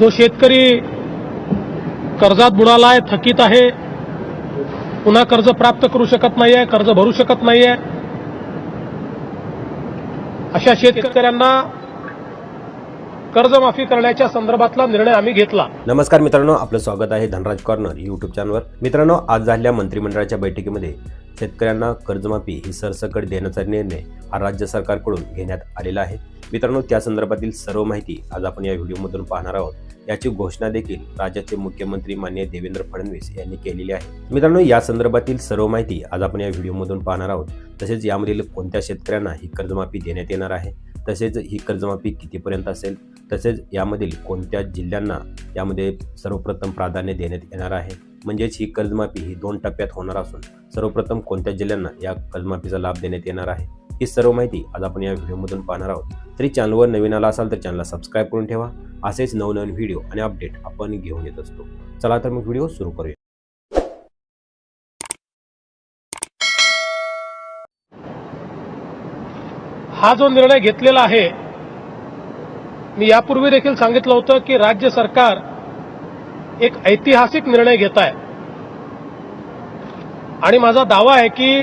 जो शेतकरी कर्जात बुडालाय थकीत आहे पुन्हा कर्ज प्राप्त करू शकत नाहीये कर्ज भरू शकत नाहीये. अशा शेतकऱ्यांना कर्जमाफी करण्याच्या संदर्भातला निर्णय आम्ही घेतला. नमस्कार मित्रांनो आपलं स्वागत आहे धनराज कॉर्नर युट्यूब चॅनलवर मित्रांनो आज झालेल्या मंत्रिमंडळाच्या बैठकीमध्ये शेतकऱ्यांना कर्जमाफी ही सरसकट देण्याचा निर्णय हा राज्य सरकारकडून घेण्यात आलेला आहे. मित्रांनो त्या संदर्भातील सर्व माहिती आज आपण या व्हिडिओमधून पाहणार आहोत. याची घोषणा देखील राज्याचे मुख्यमंत्री मान्य देवेंद्र फडणवीस यांनी केलेली आहे. मित्रांनो या संदर्भातील सर्व माहिती आज आपण या व्हिडिओमधून पाहणार आहोत. तसेच यामधील कोणत्या शेतकऱ्यांना ही कर्जमाफी देण्यात येणार आहे? तसेच ही कर्जमाफी कितीपर्यंत असेल? तसेच यामधील कोणत्या जिल्ह्यांना यामध्ये सर्वप्रथम प्राधान्य देण्यात येणार आहे? म्हणजेच ही कर्जमाफी ही दोन टप्प्यात होणार असून सर्वप्रथम कोणत्या जिल्ह्यांना या कर्जमाफीचा लाभ देण्यात येणार आहे? ही सर्व माहिती आज आपण या व्हिडिओमधून पाहणार आहोत. तरी चॅनलवर नवीन आला असाल तर चॅनलला सबस्क्राईब करून ठेवा. असेच नवनवीन व्हिडिओ आणि अपडेट आपण घेऊन येत असतो. चला तर मग व्हिडिओ सुरू करूया. हा जो निर्णय घेतलेला आहे मी यापूर्वी देखील सांगितलं होतं की राज्य सरकार एक ऐतिहासिक निर्णय घेत आहे. आणि माझा दावा आहे की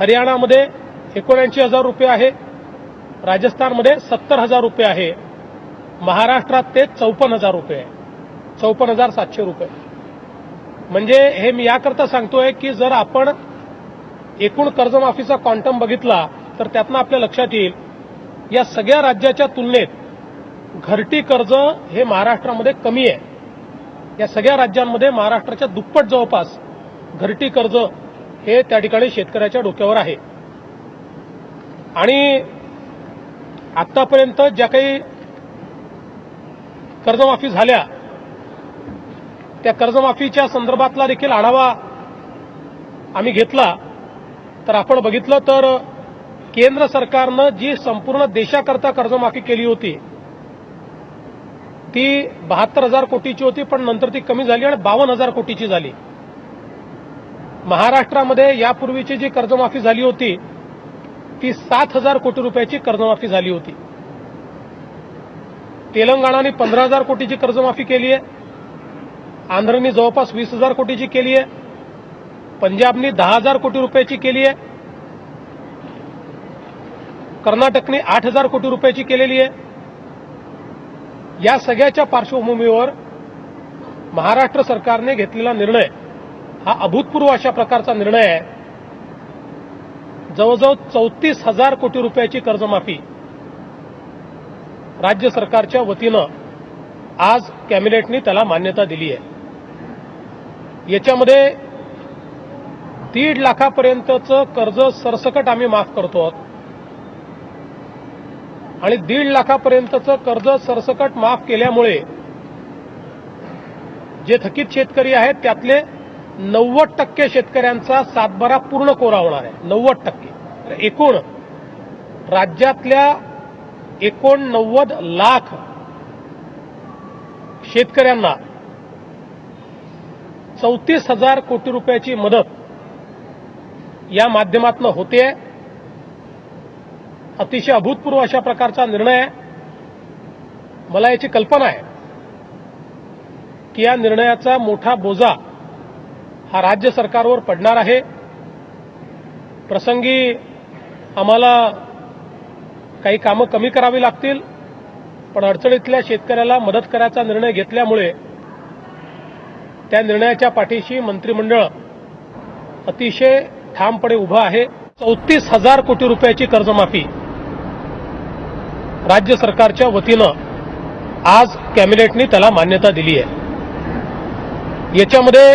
हरियाणामध्ये एकोणऐंशी हजार रुपये आहे. राजस्थानमध्ये सत्तर हजार रुपये आहे. महाराष्ट्रात ते चौपन्न हजार रुपये आहे. चौपन्न हजार सातशे रुपये. म्हणजे हे मी याकरता सांगतोय की जर आपण एकूण कर्जमाफीचा क्वांटम बघितला तर त्यातनं आपल्या लक्षात येईल या सगळ्या राज्याच्या तुलनेत घरटी कर्ज हे महाराष्ट्रामध्ये कमी आहे. या सगळ्या राज्यांमध्ये महाराष्ट्राच्या दुप्पट जवळपास घरटी कर्ज हे त्या ठिकाणी शेतकऱ्याच्या डोक्यावर आहे. आणि आतापर्यंत ज्या काही कर्जमाफी झाल्या त्या कर्जमाफीच्या संदर्भातला देखील आढावा आम्ही घेतला. तर आपण बघितलं तर केंद्र सरकारनं जी संपूर्ण देशाकरता कर्जमाफी केली होती ती बहात्तर हजार कोटीची होती पण नंतर ती कमी झाली आणि बावन्न हजार कोटीची झाली. महाराष्ट्रामध्ये यापूर्वीची जी कर्जमाफी झाली होती ती सात हजार कोटी रुपयाची कर्जमाफी झाली होती. तेलंगणाने पंधरा हजार कोटीची कर्जमाफी केली आहे. आंध्रनी जवळपास वीस हजार कोटीची केली आहे. पंजाबनी दहा हजार कोटी रुपयाची केली आहे. कर्नाटकने आठ हजार कोटी रुपयाची केलेली आहे. या सगळ्याच्या पार्श्वभूमीवर महाराष्ट्र सरकारने घेतलेला निर्णय हा अभूतपूर्व अशा प्रकारचा निर्णय आहे. जवळजवळ चौतीस हजार कोटी रुपयाची कर्जमाफी राज्य सरकारच्या वतीनं आज कॅबिनेटनी त्याला मान्यता दिली आहे. याच्यामध्ये दीड लाखापर्यंतचं कर्ज सरसकट आम्ही माफ करतो आहोत. आणि दीड लाखापर्यंतचं कर्ज सरसकट माफ केल्यामुळे जे थकीत शेतकरी आहेत त्यातले नव्वद टक्के शेतकऱ्यांचा सातबारा पूर्ण कोरा होणार आहे. नव्वद टक्के. एकूण राज्यातल्या एकोणनव्वद लाख शेतकऱ्यांना चौतीस हजार कोटी रुपयाची मदत या माध्यमातून होते अतिशय अभूतपूर्व अशा प्रकारचा निर्णय आहे. मला याची कल्पना आहे की या निर्णयाचा मोठा बोजा हा राज्य सरकारवर पडणार आहे. प्रसंगी आम्हाला काही कामं कमी करावी लागतील पण अडचणीतल्या शेतकऱ्याला मदत करायचा निर्णय घेतल्यामुळे त्या निर्णयाच्या पाठीशी मंत्रिमंडळ अतिशय ठामपणे उभं आहे. चौतीस हजार कोटी रुपयाची कर्जमाफी राज्य सरकारच्या वतीनं आज कॅबिनेटनी त्याला मान्यता दिली आहे याच्यामध्ये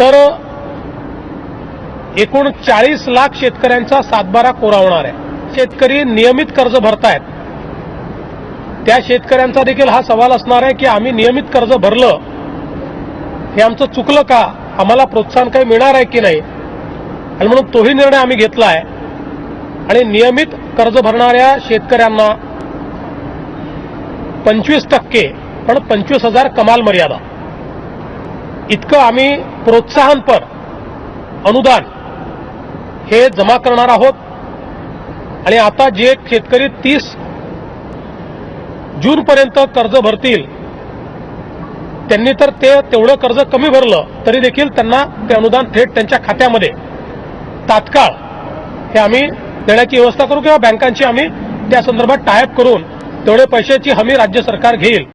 तर एकूण चाळीस लाख शेतकऱ्यांचा सातबारा कोरा होणार आहे. शेतकरी नियमित कर्ज भरतायत. त्या शेतकऱ्यांचा देखील हा सवाल असणार आहे की आम्ही नियमित कर्ज भरलं हे आमचं चुकलं का? आम्हाला प्रोत्साहन काही मिळणार आहे की नाही? आणि म्हणून तोही निर्णय आम्ही घेतला आहे. आणि नियमित कर्ज भरणाऱ्या शेतकऱ्यांना पंचवीस टक्के पण पंचवीस हजार कमाल मर्यादा. इतकं आम्ही प्रोत्साहनपर अनुदान हे जमा करणार आहोत. आणि आता जे शेतकरी तीस जूनपर्यंत कर्ज भरतील त्यांनी तर ते तेवढं कर्ज कमी भरलं तरी देखील त्यांना ते अनुदान थेट त्यांच्या खात्यामध्ये. तात्काळ हे आम्ही देण्याची व्यवस्था करू किंवा बँकांची आम्ही त्या संदर्भात टायअप करून तेवढे पैशाची हमी राज्य सरकार घेईल.